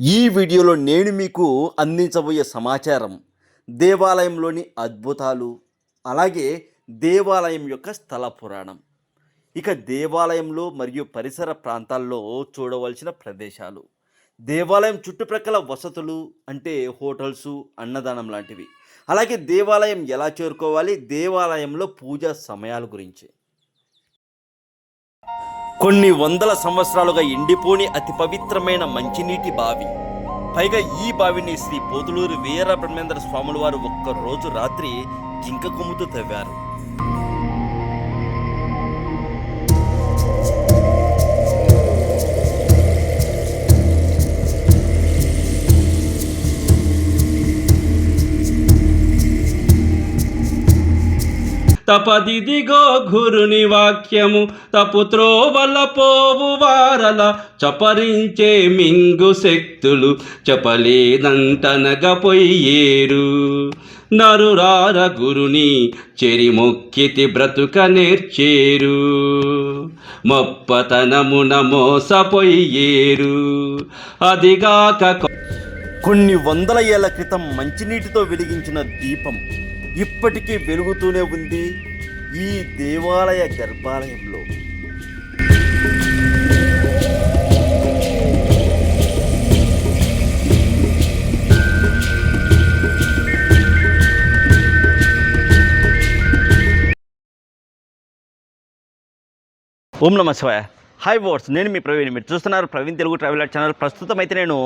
ఈ వీడియోలో నేను మీకు అందించబోయే సమాచారం దేవాలయంలోని అద్భుతాలు అలాగే దేవాలయం యొక్క స్థల పురాణం. ఇక దేవాలయంలో మరియు పరిసర ప్రాంతాల్లో చూడవలసిన ప్రదేశాలు. దేవాలయం చుట్టుప్రక్కల వసతులు అంటే హోటల్స్ అన్నదానం లాంటివి. అలాగే దేవాలయం ఎలా చేరుకోవాలి? దేవాలయంలో పూజా సమయాల గురించి. కొన్ని వందల సంవత్సరాలుగా ఎండిపోని అతి పవిత్రమైన మంచినీటి బావి. పైగా ఈ బావిని శ్రీ పోతులూరు వీర బ్రహ్మేంద్ర స్వాముల వారు ఒక్క రోజు రాత్రి జింక కొమ్ముతో తవ్వారు. తపదిదిగో గురుని వాక్యము తపుత్రోవల పోవు వారల చపరించే మింగు శక్తులు చపలేదంటనగా పొయ్యేరు నరురార గురుని చెరిమొక్కితి బ్రతుక నేర్చేరు. మొప్పతనమున మోసపోయేరు అదిగాక కొన్ని వందల ఏళ్ళ క్రితం మంచినీటితో వెలిగించిన దీపం ఇప్పటికీ వెలుగుతూనే ఉంది ఈ దేవాలయ గర్భాలయంలో. ఓం నమ శివాయ. హాయ్ బోర్డ్స్ నేను మీ ప్రవీణ్. మీరు చూస్తున్నారు ప్రవీణ్ తెలుగు ట్రావెల్ ఛానల్. ప్రస్తుతం అయితే నేను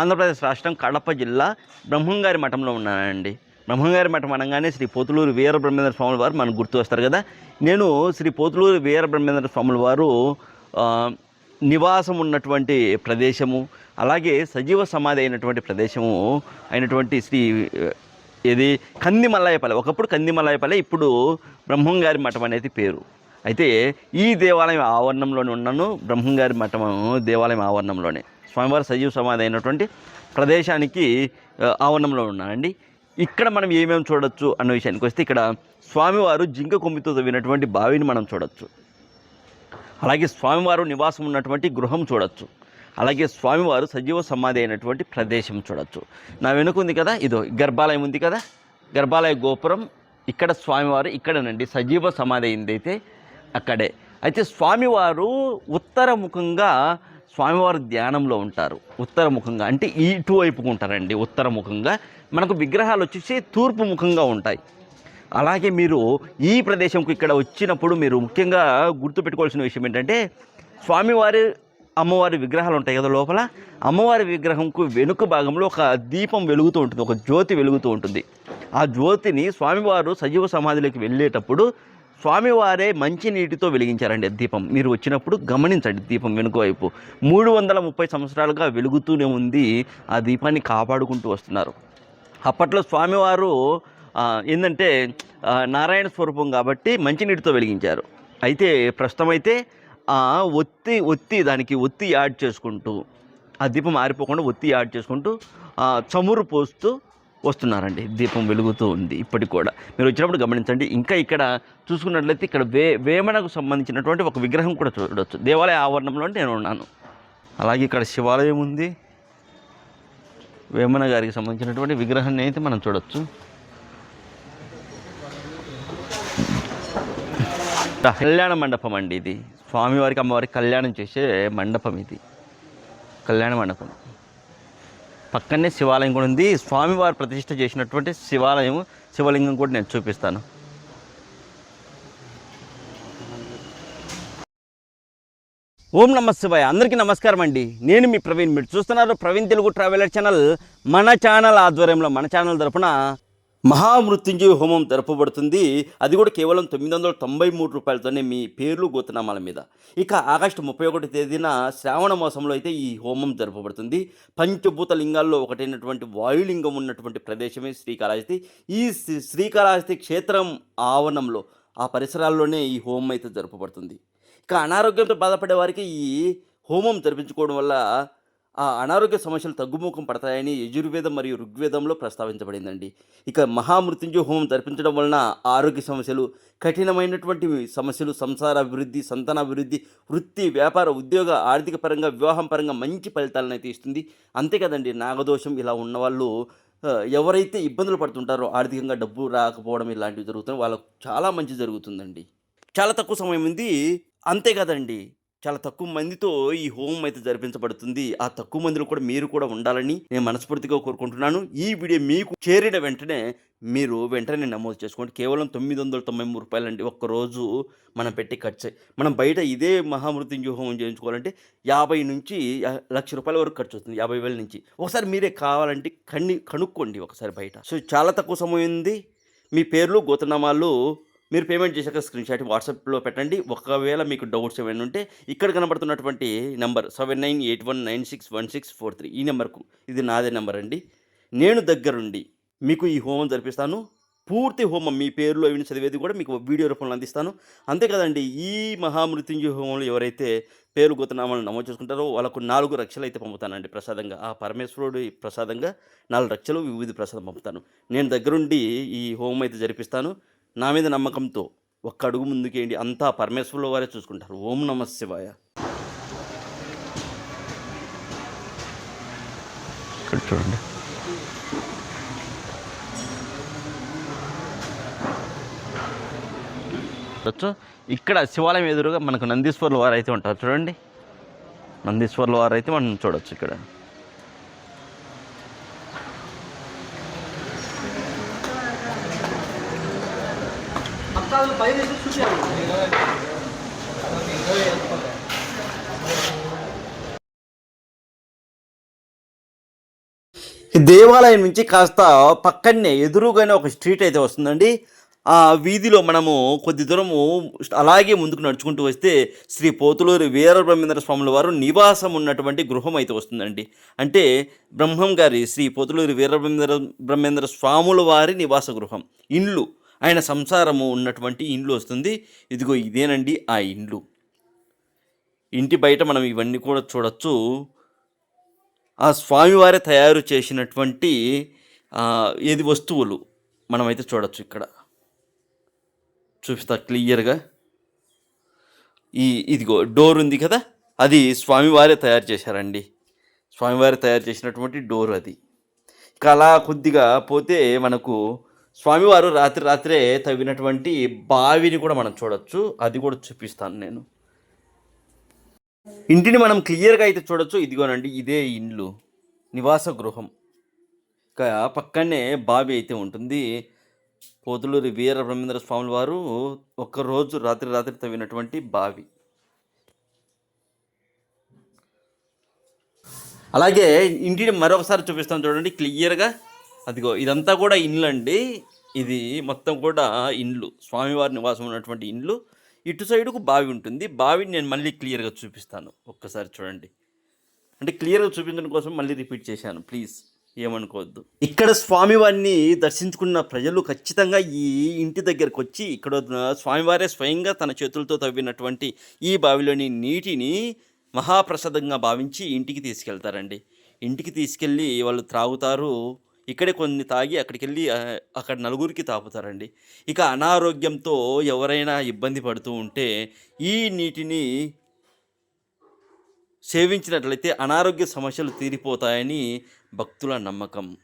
ఆంధ్రప్రదేశ్ రాష్ట్రం కడప జిల్లా బ్రహ్మంగారి మఠంలో ఉన్నానండి. బ్రహ్మంగారి మఠం అనగానే శ్రీ పోతులూరు వీర బ్రహ్మేంద్ర స్వాముల వారు మనకు గుర్తు వస్తారు కదా. నేను శ్రీ పోతులూరు వీర బ్రహ్మేంద్ర స్వాముల వారు నివాసం ఉన్నటువంటి ప్రదేశము అలాగే సజీవ సమాధి అయినటువంటి ప్రదేశము అయినటువంటి శ్రీ ఇది కందిమల్లాయపల్లె. ఒకప్పుడు కందిమల్లాయపల్లె ఇప్పుడు బ్రహ్మంగారి మఠం అనేది పేరు. అయితే ఈ దేవాలయం ఆవరణంలోనే ఉన్నాను బ్రహ్మంగారి మఠం దేవాలయం ఆవరణంలోనే. స్వామివారి సజీవ సమాధి అయినటువంటి ప్రదేశానికి ఆవరణంలో ఉన్నానండి. ఇక్కడ మనం ఏమేమి చూడొచ్చు అన్న విషయానికి వస్తే ఇక్కడ స్వామివారు జింక కొమ్మితో తవ్వినటువంటి బావిని మనం చూడొచ్చు. అలాగే స్వామివారు నివాసం ఉన్నటువంటి గృహం చూడొచ్చు. అలాగే స్వామివారు సజీవ సమాధి అయినటువంటి ప్రదేశం చూడొచ్చు. నా వెనుక ఉంది కదా ఇదో గర్భాలయం ఉంది కదా గర్భాలయ గోపురం. ఇక్కడ స్వామివారు ఇక్కడనండి సజీవ సమాధి అయిందైతే అక్కడే. అయితే స్వామివారు ఉత్తరముఖంగా స్వామివారి ధ్యానంలో ఉంటారు ఉత్తరముఖంగా. అంటే ఇటువైపుకు ఉంటారండి ఉత్తరముఖంగా. మనకు విగ్రహాలు వచ్చేసి తూర్పు ముఖంగా ఉంటాయి. అలాగే మీరు ఈ ప్రదేశంకు ఇక్కడ వచ్చినప్పుడు మీరు ముఖ్యంగా గుర్తుపెట్టుకోవాల్సిన విషయం ఏంటంటే స్వామివారి అమ్మవారి విగ్రహాలు ఉంటాయి కదా లోపల. అమ్మవారి విగ్రహంకు వెనుక భాగంలో ఒక దీపం వెలుగుతూ ఉంటుంది ఒక జ్యోతి వెలుగుతూ ఉంటుంది. ఆ జ్యోతిని స్వామివారు సజీవ సమాధిలోకి వెళ్ళేటప్పుడు స్వామివారే మంచి నీటితో వెలిగించారండి దీపం. మీరు వచ్చినప్పుడు గమనించండి దీపం వెనుక వైపు. మూడు వందల ముప్పై సంవత్సరాలుగా వెలుగుతూనే ఉంది ఆ దీపాన్ని కాపాడుకుంటూ వస్తున్నారు. అప్పట్లో స్వామివారు ఏంటంటే నారాయణ స్వరూపం కాబట్టి మంచినీటితో వెలిగించారు. అయితే ప్రస్తుతం అయితే ఆ ఒత్తి ఒత్తి దానికి ఒత్తి యాడ్ చేసుకుంటూ ఆ దీపం ఆరిపోకుండా ఒత్తి యాడ్ చేసుకుంటూ చమురు పోస్తూ వస్తున్నారండి. దీపం వెలుగుతూ ఉంది ఇప్పటికి కూడా. మీరు వచ్చినప్పుడు గమనించండి ఇంకా ఇక్కడ చూసుకున్నట్లయితే ఇక్కడ వే వేమనకు సంబంధించినటువంటి ఒక విగ్రహం కూడా చూడవచ్చు దేవాలయ ఆవరణంలో నేను ఉన్నాను. అలాగే ఇక్కడ శివాలయం ఉంది. వేమన గారికి సంబంధించినటువంటి విగ్రహాన్ని అయితే మనం చూడవచ్చు కళ్యాణ మండపం అండి ఇది. స్వామివారికి అమ్మవారికి కళ్యాణం చేసే మండపం ఇది. కళ్యాణ మండపం. పక్కనే శివాలయం కూడా ఉంది. స్వామివారు ప్రతిష్ఠ చేసినటువంటి శివాలయం శివలింగం కూడా నేను చూపిస్తాను. ఓం నమ శివాయ. అందరికీ నమస్కారం అండి. నేను మీ ప్రవీణ్. మీరు చూస్తున్నారు ప్రవీణ్ తెలుగు ట్రావెలర్ ఛానల్. మన ఛానల్ ఆధ్వర్యంలో మన ఛానల్ తరఫున మహామృత్యుంజయ హోమం జరపబడుతుంది. అది కూడా కేవలం తొమ్మిది వందల తొంభై మూడు రూపాయలతోనే మీ పేర్లు గోతనామాల మీద. ఇక ఆగస్టు ముప్పై ఒకటి తేదీన శ్రావణ మాసంలో అయితే ఈ హోమం జరపబడుతుంది. పంచభూత లింగాల్లో ఒకటైనటువంటి వాయులింగం ఉన్నటువంటి ప్రదేశమే శ్రీకాళహస్తి. ఈ శ్రీ- శ్రీకాళహస్తి క్షేత్రం ఆవరణంలో ఆ పరిసరాల్లోనే ఈ హోమం అయితే జరపబడుతుంది. ఇక అనారోగ్యంతో బాధపడే వారికి ఈ హోమం జరిపించుకోవడం వల్ల ఆ అనారోగ్య సమస్యలు తగ్గుముఖం పడతాయని యజుర్వేదం మరియు ఋగ్వేదంలో ప్రస్తావించబడిందండి. ఇక మహామృత్యుంజయ హోమం జరిపించడం వలన ఆరోగ్య సమస్యలు కఠినమైనటువంటి సమస్యలు సంసార అభివృద్ధి సంతానాభివృద్ధి వృత్తి వ్యాపార ఉద్యోగ ఆర్థిక పరంగా వివాహం పరంగా మంచి ఫలితాలను అయితే ఇస్తుంది. అంతే కదండి నాగదోషం ఇలా ఉన్నవాళ్ళు ఎవరైతే ఇబ్బందులు పడుతుంటారో ఆర్థికంగా డబ్బు రాకపోవడం ఇలాంటివి జరుగుతున్నాయి. వాళ్ళకు చాలా మంచి జరుగుతుందండి. చాలా తక్కువ సమయం ఉంది. అంతే కదండి. చాలా తక్కువ మందితో ఈ హోమం అయితే జరిపించబడుతుంది. ఆ తక్కువ మందిలో కూడా మీరు కూడా ఉండాలని నేను మనస్ఫూర్తిగా కోరుకుంటున్నాను. ఈ వీడియో మీకు చేరిన వెంటనే మీరు వెంటనే నమోదు చేసుకోండి. కేవలం తొమ్మిది వందల తొంభై మూడు రూపాయలండి. ఒక్కరోజు మనం పెట్టి ఖర్చు మనం బయట ఇదే మహామృత్యుంజయ హోమం చేయించుకోవాలంటే యాభై నుంచి లక్ష రూపాయల వరకు ఖర్చు అవుతుంది యాభై వేల నుంచి. ఒకసారి మీరే కావాలంటే కన్ని కనుక్కోండి ఒకసారి బయట. సో చాలా తక్కువ సమయం ఉంది. మీ పేర్లు గోతనామాలు మీరు పేమెంట్ చేశాక స్క్రీన్ షాట్ వాట్సాప్లో పెట్టండి. ఒకవేళ మీకు డౌట్స్ ఏమైనా ఉంటే ఇక్కడ కనబడుతున్నటువంటి number seven nine eight one nine six one six four three ఈ నెంబర్కు ఇది నాదే నెంబర్ అండి. నేను దగ్గరుండి మీకు ఈ హోమం జరిపిస్తాను. పూర్తి హోమం మీ పేరులో అవి చదివేది కూడా మీకు వీడియో రూపంలో అందిస్తాను. అంతే కదండి ఈ మహామృత్యుంజయ హోమంలో ఎవరైతే పేరు గోతనామాలను నమోదు చేసుకుంటారో వాళ్ళకు నాలుగు రక్షలు అయితే పంపుతానండి ప్రసాదంగా. ఆ పరమేశ్వరుడు ప్రసాదంగా నాలుగు రక్షలు వివిధ ప్రసాదం పంపుతాను. నేను దగ్గరుండి ఈ హోమం అయితే జరిపిస్తాను. నా మీద నమ్మకంతో ఒక్క అడుగు ముందుకేయండి. అంతా పరమేశ్వరుల వారే చూసుకుంటారు. ఓం నమ శివాయ. ఇక్కడ చూడండి. ఇక్కడ శివాలయం ఎదురుగా మనకు నందీశ్వర్ల వారు అయితే ఉంటారు. చూడండి. నందీశ్వర్ల వారు అయితే మనం చూడొచ్చు ఇక్కడ. ఈ దేవాలయం నుంచి కాస్త పక్కనే ఎదురుగానే ఒక స్ట్రీట్ అయితే వస్తుందండి. ఆ వీధిలో మనము కొద్ది దూరము అలాగే ముందుకు నడుచుకుంటూ వస్తే శ్రీ పోతులూరి వీరబ్రహ్మేంద్ర స్వాముల వారు నివాసం ఉన్నటువంటి గృహం అయితే వస్తుందండి. అంటే బ్రహ్మం గారి శ్రీ పోతులూరి వీర బ్రహ్మేంద్ర బ్రహ్మేంద్ర స్వాముల వారి నివాస గృహం. ఇండ్లు ఆయన సంసారము ఉన్నటువంటి ఇండ్లు వస్తుంది. ఇదిగో ఇదేనండి ఆ ఇండ్లు. ఇంటి బయట మనం ఇవన్నీ కూడా చూడొచ్చు. ఆ స్వామివారే తయారు చేసినటువంటి ఏది వస్తువులు మనమైతే చూడొచ్చు ఇక్కడ. చూపిస్తా క్లియర్గా. ఈ ఇదిగో డోర్ ఉంది కదా? అది స్వామివారే తయారు చేశారండి. స్వామివారే తయారు చేసినటువంటి డోర్ అది. ఇక అలా కొద్దిగా పోతే మనకు స్వామివారు రాత్రి రాత్రే తవ్వినటువంటి బావిని కూడా మనం చూడొచ్చు. అది కూడా చూపిస్తాను నేను. ఇంటిని మనం క్లియర్గా అయితే చూడొచ్చు. ఇదిగోనండి ఇదే ఇండ్లు నివాస గృహం. ఇక పక్కనే బావి అయితే ఉంటుంది. పోతులూరి వీర బ్రహ్మేంద్ర స్వాముల వారు ఒక్కరోజు రాత్రి రాత్రి తవ్వినటువంటి బావి. అలాగే ఇంటిని మరొకసారి చూపిస్తాను చూడండి క్లియర్గా. అదిగో ఇదంతా కూడా ఇండ్లు అండి ఇది మొత్తం కూడా ఇండ్లు. స్వామివారి నివాసం ఉన్నటువంటి ఇండ్లు. ఇటు సైడుకు బావి ఉంటుంది. బావిని నేను మళ్ళీ క్లియర్గా చూపిస్తాను. ఒక్కసారి చూడండి. అంటే క్లియర్గా చూపించడం కోసం మళ్ళీ రిపీట్ చేశాను. ప్లీజ్ ఏమనుకోవద్దు. ఇక్కడ స్వామివారిని దర్శించుకున్న ప్రజలు ఖచ్చితంగా ఈ ఇంటి దగ్గరకు వచ్చి ఇక్కడ స్వామివారే స్వయంగా తన చేతులతో తవ్వినటువంటి ఈ బావిలోని నీటిని మహాప్రసాదంగా భావించి ఇంటికి తీసుకెళ్తారండి. ఇంటికి తీసుకెళ్ళి వాళ్ళు త్రాగుతారు. ఇక్కడే కొన్ని తాగి అక్కడికి వెళ్ళి అక్కడ నలుగురికి తాపుతారండి. ఇక అనారోగ్యంతో ఎవరైనా ఇబ్బంది పడుతూ ఉంటే ఈ నీటిని సేవించినట్లయితే అనారోగ్య సమస్యలు తీరిపోతాయని భక్తుల నమ్మకం.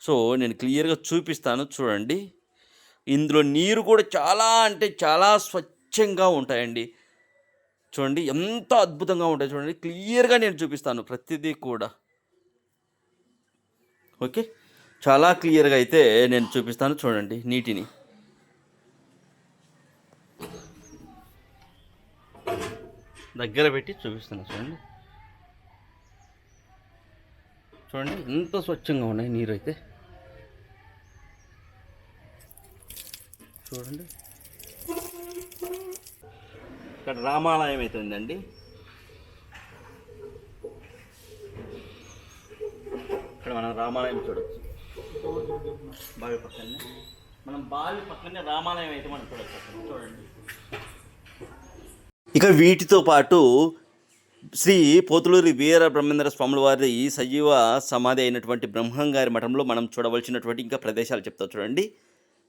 సో నేను క్లియర్గా చూపిస్తాను చూడండి. ఇందులో నీరు కూడా చాలా అంటే చాలా స్వచ్ఛంగా ఉంటాయండి. చూడండి ఎంత అద్భుతంగా ఉంటాయి చూడండి. క్లియర్గా నేను చూపిస్తాను ప్రతిదీ కూడా. ఓకే? చాలా క్లియర్గా అయితే నేను చూపిస్తాను చూడండి నీటిని. దగ్గర పెట్టి చూపిస్తాను చూడండి. చూడండి ఎంత స్వచ్ఛంగా ఉన్నాయి నీరు అయితే చూడండి. ఇక్కడ రామాలయం అయితే ఉందండి. ఇక్కడ మనం రామాలయం చూడొచ్చు. బావి పక్కనే. మనం బావి పక్కనే రామాలయం అయితే మనం చూడొచ్చు చూడండి. ఇక వీటితో పాటు శ్రీ పోతులూరి వీర బ్రహ్మేంద్ర స్వాముల వారి సజీవ సమాధి అయినటువంటి బ్రహ్మంగారి మఠంలో మనం చూడవలసినటువంటి ఇంకా ప్రదేశాలు చెప్తా చూడండి.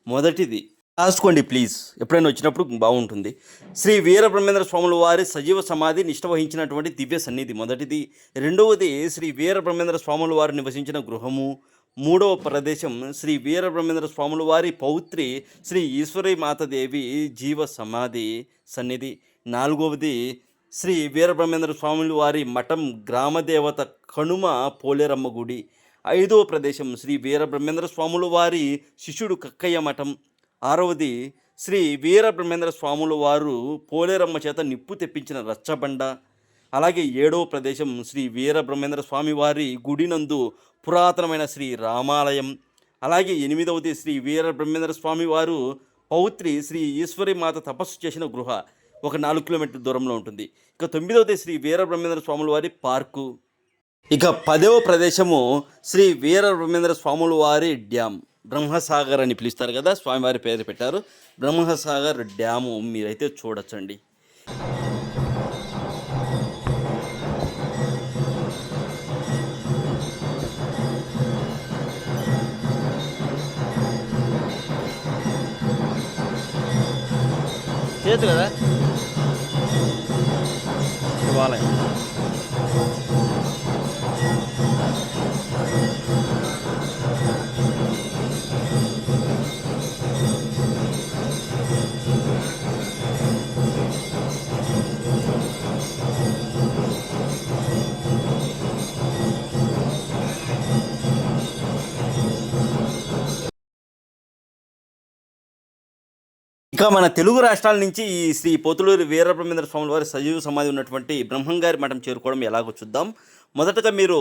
మొదటిది రాసుకోండి ప్లీజ్. ఎప్పుడైనా వచ్చినప్పుడు బాగుంటుంది. శ్రీ వీరబ్రహ్మేంద్ర స్వాముల వారి సజీవ సమాధి నిష్ట వహించినటువంటి దివ్య సన్నిధి మొదటిది. రెండవది శ్రీ వీర బ్రహ్మేంద్ర స్వాముల వారు నివసించిన గృహము. మూడవ ప్రదేశం శ్రీ వీర బ్రహ్మేంద్ర స్వాముల వారి పౌత్రి శ్రీ ఈశ్వరీ మాతదేవి జీవ సమాధి సన్నిధి. నాలుగవది శ్రీ వీరబ్రహ్మేంద్ర స్వాముల వారి మఠం గ్రామదేవత కనుమ పోలేరమ్మ గుడి. ఐదవ ప్రదేశం శ్రీ వీరబ్రహ్మేంద్ర స్వాముల వారి శిష్యుడు కక్కయ్య మఠం. ఆరవది శ్రీ వీర బ్రహ్మేంద్ర స్వాముల వారు పోలేరమ్మ చేత నిప్పు తెప్పించిన రచ్చబండ. అలాగే ఏడవ ప్రదేశం శ్రీ వీర బ్రహ్మేంద్ర స్వామి వారి గుడినందు పురాతనమైన శ్రీ రామాలయం. అలాగే ఎనిమిదవది శ్రీ వీరబ్రహ్మేంద్ర స్వామి వారు పౌత్రి శ్రీ ఈశ్వరి మాత తపస్సు చేసిన గృహ. ఒక నాలుగు కిలోమీటర్ల దూరంలో ఉంటుంది. ఇక తొమ్మిదవది శ్రీ వీర బ్రహ్మేంద్ర స్వాముల వారి పార్కు. ఇక పదవ ప్రదేశము శ్రీ వీర బ్రహ్మేంద్ర స్వాముల వారి డ్యామ్. బ్రహ్మసాగర్ అని పిలుస్తారు కదా స్వామివారి పేరు పెట్టారు. బ్రహ్మసాగర్ డ్యాము మీరైతే చూడొచ్చండి. చేయొచ్చు కదా? శివాలయం. ఇక మన తెలుగు రాష్ట్రాల నుంచి ఈ శ్రీ పోతులూరి వీరబ్రహ్మేంద్ర స్వామి వారి సజీవ సమాధి ఉన్నటువంటి బ్రహ్మంగారి మఠం చేరుకోవడం ఎలాగో చూద్దాం. మొదటగా మీరు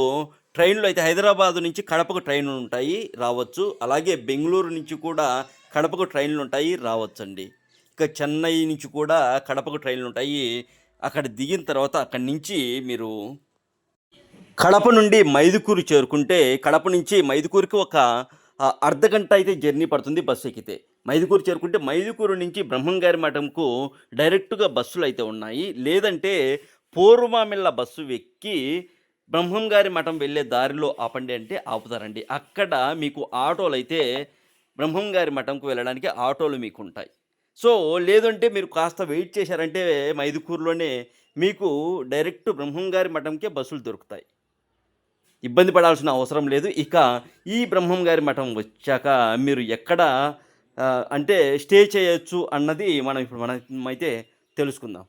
ట్రైన్లో అయితే హైదరాబాద్ నుంచి కడపకు ట్రైన్లు ఉంటాయి రావచ్చు. అలాగే బెంగళూరు నుంచి కూడా కడపకు ట్రైన్లు ఉంటాయి రావచ్చండి. ఇక చెన్నై నుంచి కూడా కడపకు ట్రైన్లు ఉంటాయి. అక్కడ దిగిన తర్వాత అక్కడి నుంచి మీరు కడప నుండి మైదుకూరు చేరుకుంటే కడప నుంచి మైదుకూరుకి ఒక అర్ధ గంట అయితే జర్నీ పడుతుంది బస్సు ఎక్కితే. మైదుకూరు చేరుకుంటే మైదుకూరు నుంచి బ్రహ్మంగారి మఠంకు డైరెక్ట్గా బస్సులు అయితే ఉన్నాయి. లేదంటే పూర్వమామిళ్ళ బస్సు ఎక్కి బ్రహ్మంగారి మఠం వెళ్ళే దారిలో ఆపండి అంటే ఆపుతారండి. అక్కడ మీకు ఆటోలు అయితే బ్రహ్మంగారి మఠంకు వెళ్ళడానికి ఆటోలు మీకు ఉంటాయి సో లేదంటే మీరు కాస్త వెయిట్ చేశారంటే మైదుకూరులోనే మీకు డైరెక్ట్ బ్రహ్మంగారి మఠంకే బస్సులు దొరుకుతాయి. ఇబ్బంది పడాల్సిన అవసరం లేదు. ఇక ఈ బ్రహ్మం గారి మఠం వచ్చాక మీరు ఎక్కడ అంటే స్టే చేయొచ్చు అన్నది మనం ఇప్పుడు మనం అయితే తెలుసుకుందాం.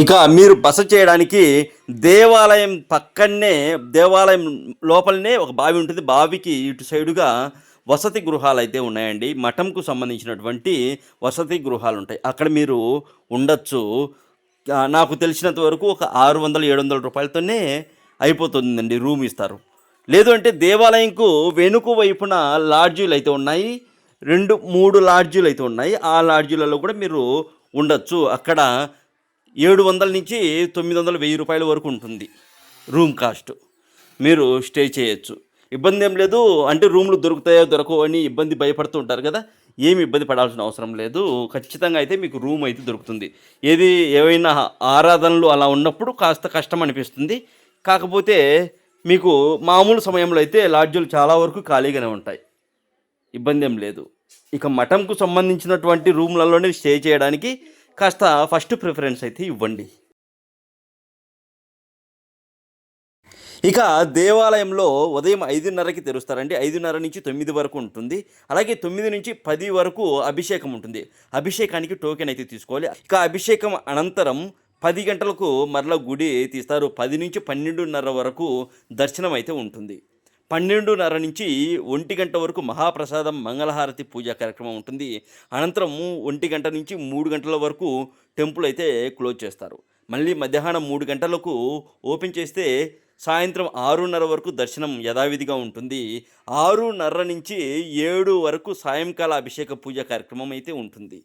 ఇక మీరు బస చేయడానికి దేవాలయం పక్కనే దేవాలయం లోపలనే ఒక బావి ఉంటుంది. బావికి ఇటు సైడుగా వసతి గృహాలు అయితే ఉన్నాయండి. మఠంకు సంబంధించినటువంటి వసతి గృహాలు ఉంటాయి. అక్కడ మీరు ఉండొచ్చు. నాకు తెలిసినంత వరకు ఒక ఆరు వందల ఏడు వందల రూపాయలతోనే అయిపోతుందండి రూమ్ ఇస్తారు. లేదు అంటే దేవాలయంకు వెనుక వైపున లాడ్జీలు అయితే ఉన్నాయి. రెండు మూడు లాడ్జీలు అయితే ఉన్నాయి. ఆ లాడ్జీలలో కూడా మీరు ఉండొచ్చు. అక్కడ ఏడు వందల నుంచి తొమ్మిది వందల వెయ్యి రూపాయల వరకు ఉంటుంది రూమ్ కాస్ట్. మీరు స్టే చేయొచ్చు. ఇబ్బంది ఏం లేదు. అంటే రూమ్లు దొరుకుతాయో దొరకవు అని ఇబ్బంది భయపడుతూ ఉంటారు కదా. ఏమి ఇబ్బంది పడాల్సిన అవసరం లేదు. ఖచ్చితంగా అయితే మీకు రూమ్ అయితే దొరుకుతుంది. ఏది ఏవైనా ఆరాధనలు అలా ఉన్నప్పుడు కాస్త కష్టం అనిపిస్తుంది. కాకపోతే మీకు మామూలు సమయంలో అయితే లాడ్జులు చాలా వరకు ఖాళీగానే ఉంటాయి. ఇబ్బంది ఏం లేదు. ఇక మఠంకు సంబంధించినటువంటి రూమ్లలోనే స్టే చేయడానికి కాస్త ఫస్ట్ ప్రిఫరెన్స్ అయితే ఇవ్వండి. ఇక దేవాలయంలో ఉదయం ఐదున్నరకి తెరుస్తారండి. ఐదున్నర నుంచి తొమ్మిది వరకు ఉంటుంది. అలాగే తొమ్మిది నుంచి పది వరకు అభిషేకం ఉంటుంది. అభిషేకానికి టోకెన్ అయితే తీసుకోవాలి. ఇక అభిషేకం అనంతరం పది గంటలకు మరల గుడి తీస్తారు. పది నుంచి పన్నెండున్నర వరకు దర్శనం అయితే ఉంటుంది. పన్నెండున్నర నుంచి ఒంటి గంట వరకు మహాప్రసాదం మంగళహారతి పూజా కార్యక్రమం ఉంటుంది. అనంతరం ఒంటి గంట నుంచి మూడు గంటల వరకు టెంపుల్ అయితే క్లోజ్ చేస్తారు. మళ్ళీ మధ్యాహ్నం మూడు గంటలకు ఓపెన్ చేస్తే సాయంత్రం ఆరున్నర వరకు దర్శనం యథావిధిగా ఉంటుంది. ఆరున్నర నుంచి ఏడు వరకు సాయంకాల అభిషేక పూజ కార్యక్రమం అయితే ఉంటుంది.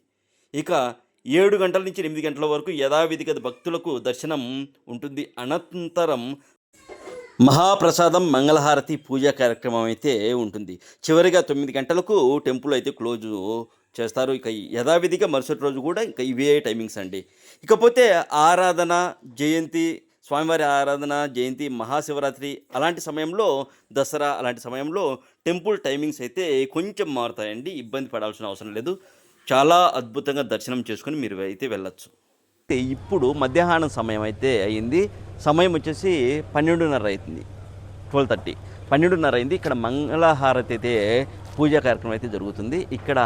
ఇక ఏడు గంటల నుంచి ఎనిమిది గంటల వరకు యథావిధిగా భక్తులకు దర్శనం ఉంటుంది. అనంతరం మహాప్రసాదం మంగళహారతి పూజా కార్యక్రమం అయితే ఉంటుంది. చివరిగా తొమ్మిది గంటలకు టెంపుల్ అయితే క్లోజు చేస్తారు. ఇక యథావిధిగా మరుసటి రోజు కూడా ఇంకా ఇవే టైమింగ్స్ అండి. ఇకపోతే ఆరాధన జయంతి స్వామివారి ఆరాధన జయంతి మహాశివరాత్రి అలాంటి సమయంలో దసరా అలాంటి సమయంలో టెంపుల్ టైమింగ్స్ అయితే కొంచెం మారుతాయండి. ఇబ్బంది పడాల్సిన అవసరం లేదు. చాలా అద్భుతంగా దర్శనం చేసుకుని మీరు అయితే వెళ్ళొచ్చు. ఇప్పుడు మధ్యాహ్నం సమయం అయితే అయింది. సమయం వచ్చేసి పన్నెండున్నర అవుతుంది ట్వెల్వ్ థర్టీ. పన్నెండున్నర అయింది. ఇక్కడ మంగళహారతి అయితే పూజా కార్యక్రమం అయితే జరుగుతుంది. ఇక్కడ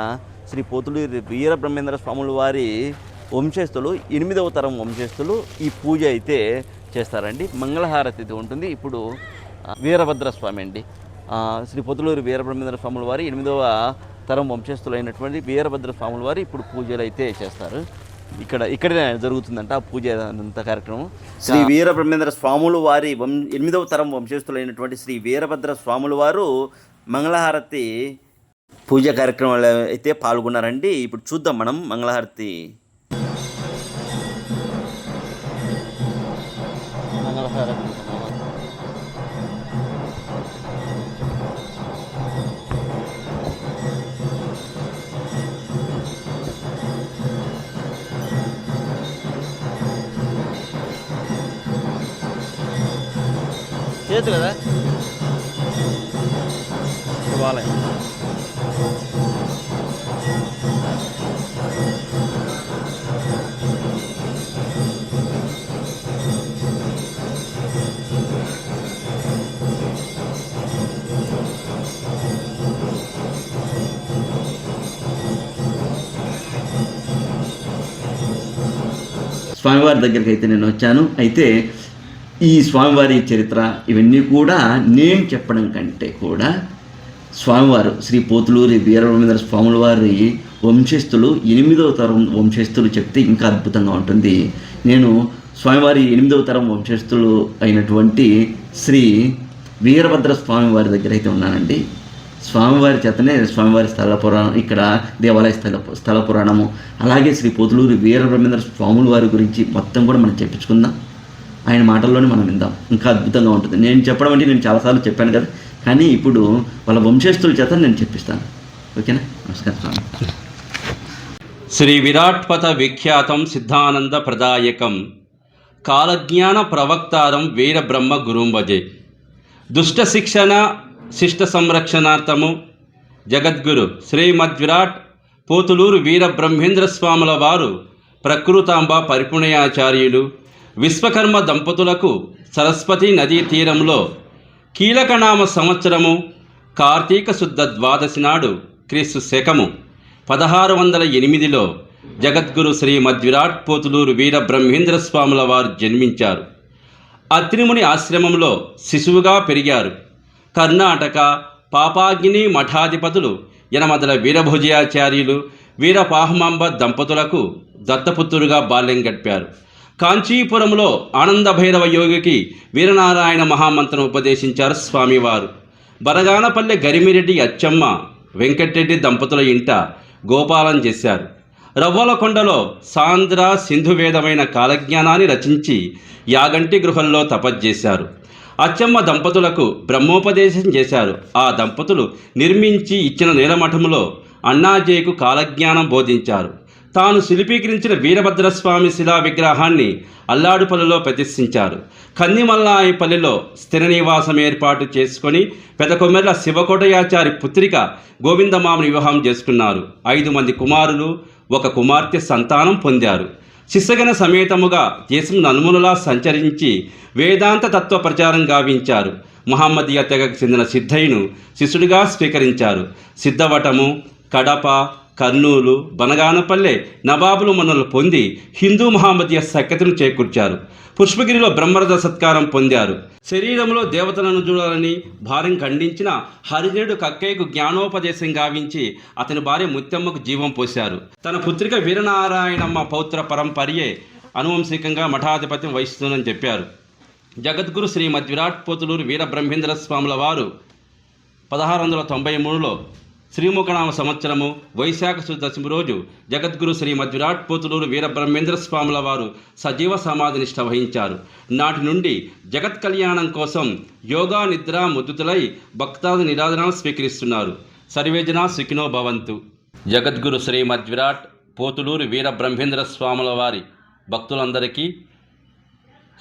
శ్రీ పోతులూరి వీర బ్రహ్మేంద్ర స్వాముల వారి వంశస్థులు ఎనిమిదవ తరం వంశస్థులు ఈ పూజ అయితే చేస్తారండి. మంగళహారతి అయితే ఉంటుంది. ఇప్పుడు వీరభద్ర స్వామి అండి. శ్రీ పొతులూరి వీరబ్రహ్మేంద్ర స్వాముల వారి ఎనిమిదవ తరం వంశస్థులైనటువంటి వీరభద్ర స్వాముల వారు ఇప్పుడు పూజలు అయితే చేస్తారు. ఇక్కడ ఇక్కడే జరుగుతుందంట ఆ పూజ అంత కార్యక్రమం. శ్రీ వీరబ్రహ్మేంద్ర స్వాములు వారి వం ఎనిమిదవ తరం వంశస్థులైనటువంటి శ్రీ వీరభద్ర స్వాముల వారు మంగళహారతి పూజ కార్యక్రమాలు అయితే పాల్గొన్నారండి. ఇప్పుడు చూద్దాం మనం మంగళహారతి మంగళహారతి కదా? శివాలయం స్వామివారి దగ్గరికి అయితే నేను వచ్చాను. అయితే ఈ స్వామివారి చరిత్ర ఇవన్నీ కూడా నేను చెప్పడం కంటే కూడా స్వామివారు శ్రీ పోతులూరి వీరరవీంద్ర స్వాముల వారి వంశస్థులు ఎనిమిదవ తరం వంశస్థులు చెప్తే ఇంకా అద్భుతంగా ఉంటుంది. నేను స్వామివారి ఎనిమిదవ తరం వంశస్థులు అయినటువంటి శ్రీ వీరభద్ర స్వామి వారి దగ్గర అయితే ఉన్నానండి. స్వామివారి చేతనే స్వామివారి స్థల పురాణం ఇక్కడ దేవాలయ స్థల స్థల పురాణము అలాగే శ్రీ పోతులూరి వీరబ్రహ్మేంద్ర స్వాముల వారి గురించి మొత్తం కూడా మనం చెప్పించుకుందాం. ఆయన మాటల్లోనే మనం విందాం. ఇంకా అద్భుతంగా ఉంటుంది. నేను చెప్పడం అంటే నేను చాలాసార్లు చెప్పాను కదా. కానీ ఇప్పుడు వాళ్ళ వంశస్థుల చేత నేను చెప్పిస్తాను. ఓకేనా? నమస్కారం స్వామి. శ్రీ విరాట్పథ విఖ్యాతం సిద్ధానంద ప్రదాయకం. కాలజ్ఞాన ప్రవక్తారం వీరబ్రహ్మ గురుంభజే దుష్ట శిక్షణ శిష్ట సంరక్షణార్థము జగద్గురు శ్రీమద్విరాట్ పోతులూరు వీరబ్రహ్మేంద్ర స్వాముల వారు ప్రకృతాంబ పరిపుణయాచార్యులు. విశ్వకర్మ దంపతులకు సరస్వతి నదీ తీరంలో కీలకనామ సంవత్సరము కార్తీక శుద్ధ ద్వాదశి నాడు క్రీస్తు శకము. పదహారు వందల ఎనిమిదిలో జగద్గురు శ్రీ మధ్విరాట్ పోతులూరు వీర బ్రహ్మేంద్ర స్వాముల వారు జన్మించారు. అత్రిముని ఆశ్రమంలో శిశువుగా పెరిగారు. కర్ణాటక పాపాగ్ని మఠాధిపతులు యనమదల వీరభుజయాచార్యులు వీరపాహమాంబ దంపతులకు దత్తపుత్రుడుగా బాల్యం గడిపారు. కాంచీపురంలో ఆనంద భైరవ యోగికి వీరనారాయణ మహామంత్రం ఉపదేశించారు స్వామివారు. బరగానపల్లె గరిమిరెడ్డి అచ్చమ్మ వెంకటరెడ్డి దంపతుల ఇంట గోపాలం చేశారు. రవ్వలకొండలో సాంద్ర సింధు వేదమైన కాలజ్ఞానాన్ని రచించి యాగంటి గృహంలో తపజ్జేశారు అచ్చమ్మ దంపతులకు బ్రహ్మోపదేశం చేశారు. ఆ దంపతులు నిర్మించి ఇచ్చిన నీలమఠములో అన్నాజేకు కాలజ్ఞానం బోధించారు. తాను శిల్పీకరించిన వీరభద్రస్వామి శిలా విగ్రహాన్ని అల్లాడుపల్లిలో ప్రతిష్ఠించారు. కందిమల్లాయిపల్లిలో స్థిర నివాసం ఏర్పాటు చేసుకొని పెదకొమ్మెర్ల శివకోటయాచారి పుత్రిక గోవిందమామని వివాహం చేసుకున్నారు. ఐదు మంది కుమారులు ఒక కుమార్తె సంతానం పొందారు. శిశగన సమేతముగా దేశం నలుమూలలా సంచరించి వేదాంత తత్వ ప్రచారం గావించారు. మహమ్మదీయ తెగకు చెందిన సిద్ధయ్యను శిష్యుడిగా స్వీకరించారు. సిద్ధవటము కడప కర్నూలు బనగానపల్లె నవాబులు మనలు పొంది హిందూ మహామతీయ సఖ్యతను చేకూర్చారు. పుష్పగిరిలో బ్రహ్మరథ సత్కారం పొందారు. శరీరంలో దేవతలను చూడాలని భార్యం ఖండించిన హరిజనుడు కక్కయ్యకు జ్ఞానోపదేశం గావించి అతని భార్య ముత్యమ్మకు జీవం పోశారు. తన పుత్రిక వీరనారాయణమ్మ పౌత్ర పరంపర్యే అనువంశికంగా మఠాధిపత్యం వహిస్తుందని చెప్పారు. జగద్గురు శ్రీమద్ విరాట్ పోతులూరు వీరబ్రహ్మేంద్ర స్వాముల వారు పదహారు వందల తొంభై మూడులో శ్రీముఖనామ సంవత్సరము వైశాఖ దశమి రోజు జగద్గురు శ్రీ విరాట్ పోతులూరు వీరబ్రహ్మేంద్ర స్వాముల వారు సజీవ సమాధి నిష్ట వహించారు. నాటి నుండి జగత్ కళ్యాణం కోసం యోగా నిద్ర ముద్దుతులై భక్తాది నిరాధనాలు స్వీకరిస్తున్నారు. సర్వేజన సుఖినో భవంతు. జగద్గురు శ్రీ విరాట్ పోతులూరు వీర బ్రహ్మేంద్ర స్వాముల వారి భక్తులందరికీ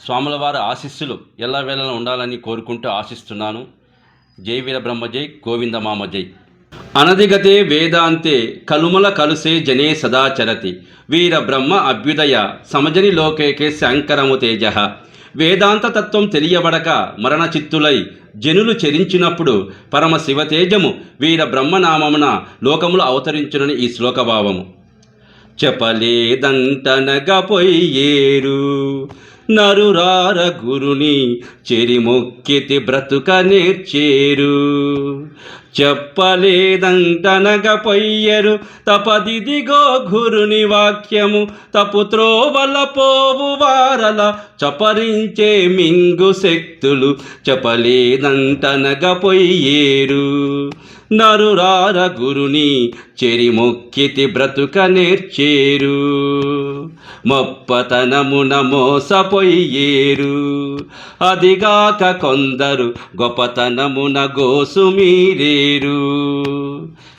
స్వాముల వారి ఆశీస్సులు ఎల్లవేళలా ఉండాలని కోరుకుంటూ ఆశిస్తున్నాను. జై వీరబ్రహ్మ జై గోవిందమామ జై. అనధిగతే వేదాంతే కలుమల కలుసే జనే సదాచరతి. వీర బ్రహ్మ అభ్యుదయ సమజని లోకేకే శంకరము తేజ. వేదాంత తత్వం తెలియబడక మరణ చిత్తులై జనులు చెరించినప్పుడు పరమ శివతేజము వీర బ్రహ్మనామమున లోకములు అవతరించునని ఈ శ్లోకభావము. చెప్పలేదంతనగపోయేరు పొయ్యేరు నరురార గురుని చెరిమొక్కితి బ్రతుక నేర్చేరు. చెప్పలేదంటనగపయ్యరు. తపదిదిగో గురుని వాక్యము తపు త్రోవల పోవు వారల చపరించే మింగు శక్తులు చెప్పలేదంటనగా పొయ్యేరు నరురార గురుని చెరి ముక్కితి బ్రతుక నేర్చేరు. మొప్పతనమున మోసపోయేరు అదిగాక కొందరు గొప్పతనమున గోసు మీరేరు.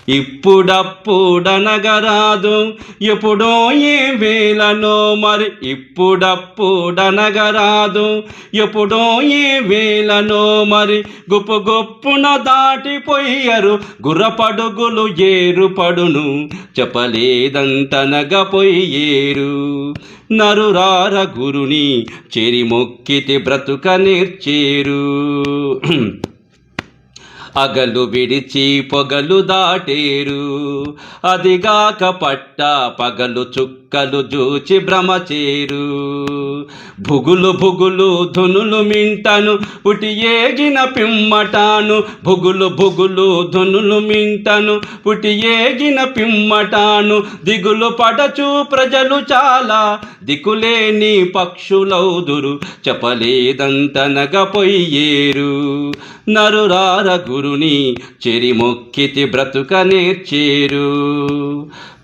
ఇప్పుడప్పుడనగరాదు. ఎప్పుడో ఏ వేళనో మరి ఇప్పుడప్పుడనగరాదు. ఎప్పుడో ఏ వేళనో మరి గొప్ప గొప్పున దాటిపోయారు. గుర్రపడుగులు ఏరుపడును. పడును చెప్పలేదంటనగా పోయేరు నరురార గురుని చెరి మొక్కితి బ్రతుక నేర్చేరు. అగలు విడిచి పొగలు దాటేరు. అదిగాక పట్ట పగలు చుక్కలు చూచి భ్రమచేరు. భుగులు భుగులు ధునులు మింటను పుటి ఏగిన పిమ్మటాను. భుగులు భుగులు ధునులు మింటను పుటి ఏగిన పిమ్మటాను. దిగులు పడచు ప్రజలు చాలా దిక్కులేని పక్షులౌదురు. చెప్పలేదంతనగపోయేరు నరురార గురుని చెరిమొక్కితి బ్రతుక నేర్చేరు.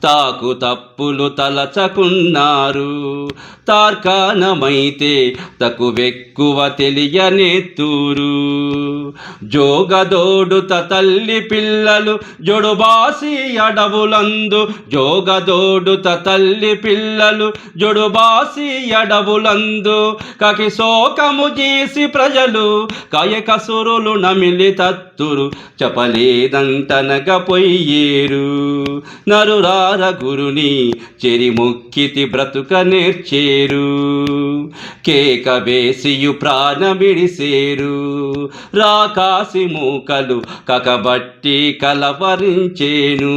తాకు తప్పులు తలచకున్నారు. తార్కాణమైతే తకువెక్కువ తెలియనెత్తూరు జోగదోడుత తల్లి పిల్లలు జొడుబాసి అడవులందు. జోగదోడుత తల్లి పిల్లలు జొడుబాసి అడవులందు. కకి శోకము చేసి ప్రజలు కయకసురులు నమిలి తత్తురు. చెప్పలేదంటనగ పొయ్యేరు. నరురా నరురార గురుని చెరిముక్కితి బ్రతుక నేర్చేరు. కేక వేసియు ప్రాణమిడిసేరు రాకాసి మూకలు కకబట్టి కలవరించేను.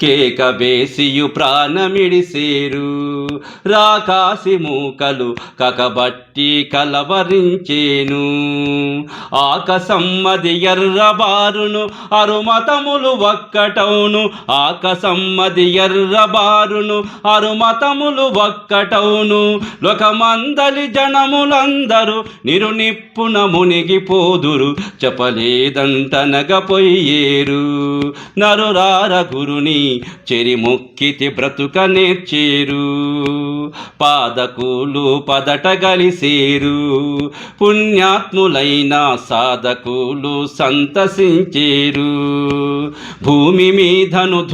కేక వేసియు ప్రాణమిడిసేరు రాకాసి మూకలు కకబట్టి కలవరించేను. ఆకసమ్మది ఎర్రబారును అరుమతములు ఒక్కటౌను ఆకసమ్మది ఎర్రబారును అరుమతములు ఒక్కటౌను లోకమందలి జనములందరూ నిరునిప్పున మునిగిపోదురు. చెప్పలేదంటనగపోయేరు నరురార గురుని చెరిముక్కితి బ్రతుక నేర్చేరు. పాదకులు పదట గలిసేరు. పుణ్యాత్ములైన సాధకులు సంతసించేరు. భూమి మీదను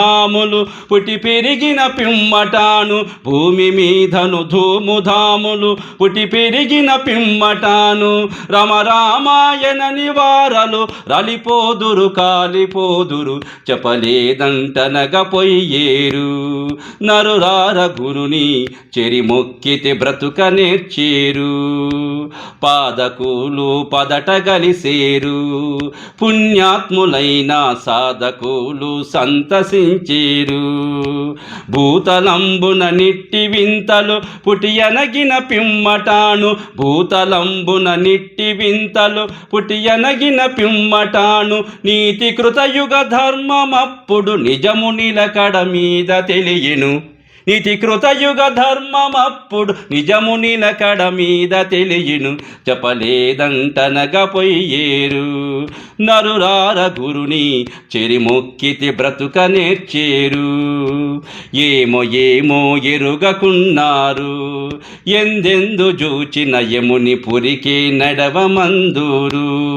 ధూముధాములు పుటి పెరిగిన పిమ్మటాను భూమి మీదను ధూముధాములు పుటి పెరిగిన పిమ్మటాను రమ రామాయణ నివారలు రలిపోదురు కాలిపోదురు చెప్పలేదంటనగా పొయ్యేరు. నరురార గురుని చెరి మొక్కితే బ్రతుక నేర్చేరు. పాదకులు పదట గలిసేరు. పుణ్యాత్ములైన సాధకులు సంతసించేరు భూతలంబున నిట్టి వింతలు పుటియనగిన పిమ్మటాను. భూతలంబున నిట్టి వింతలు పుటియనగిన పిమ్మటాను. నీతి కృతయుగ ధర్మమప్పుడు నిజము నిలకడ మీద తెలియను. నీతి కృతయుగ ధర్మమప్పుడు నిజము నిలకడ మీద తెలియను చెప్పలేదంటనగా పొయ్యేరు. నరురార గురుని చెరిమొక్కితి బ్రతుక నేర్చేరు. ఏమో ఏమో ఎరుగకున్నారు ఎందెందు జూచిన యముని పురికే నడవమందురు.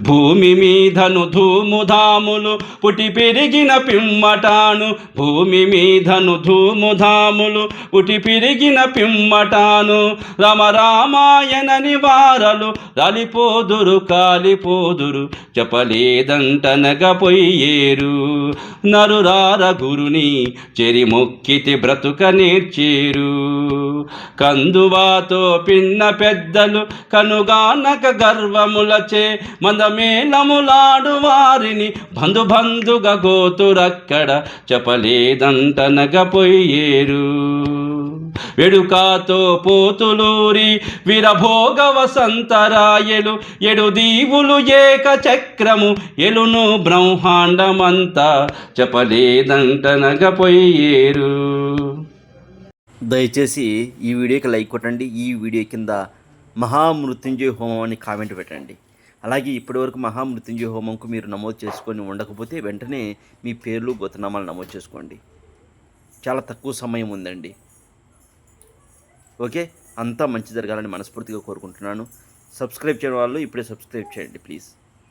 భూమి మీధను ధూముధాములు పుటి పెరిగిన పిమ్మటాను. భూమి మీధను ధూముధాములు పుటి పెరిగిన పిమ్మటాను. రమ నివారలు వారలు కాలిపోదురు చెప్పలేదంటనగపోయేరు నరురార గురుని చెరి మొక్కితి బ్రతుక నేర్చేరు. కందువాతో పిన్న పెద్దలు కనుగానక గర్వములచే మందమేళములాడు వారిని బంధుబంధుగా గోతురక్కడ చెప్పలేదంటనగపోయేరు వెడుకాతో పోతులూరి విరభోగ వసంతరాయలు ఎడు దీవులు ఏక చక్రము ఎలును బ్రహ్మాండమంతా చెప్పలేదంటనగపోయేరు దయచేసి ఈ వీడియోకి లైక్ కొట్టండి ఈ వీడియో కింద మహామృత్యుంజయ హోమం అని కామెంట్ పెట్టండి. అలాగే ఇప్పటివరకు మహామృత్యుంజయ హోమంకు మీరు నమోదు చేసుకొని ఉండకపోతే వెంటనే మీ పేర్లు గోతనామాలు నమోదు చేసుకోండి. చాలా తక్కువ సమయం ఉందండి. ఓకే? అంతా మంచి జరగాలని మనస్ఫూర్తిగా కోరుకుంటున్నాను. సబ్స్క్రైబ్ చేయని వాళ్ళు ఇప్పుడే సబ్స్క్రైబ్ చేయండి ప్లీజ్.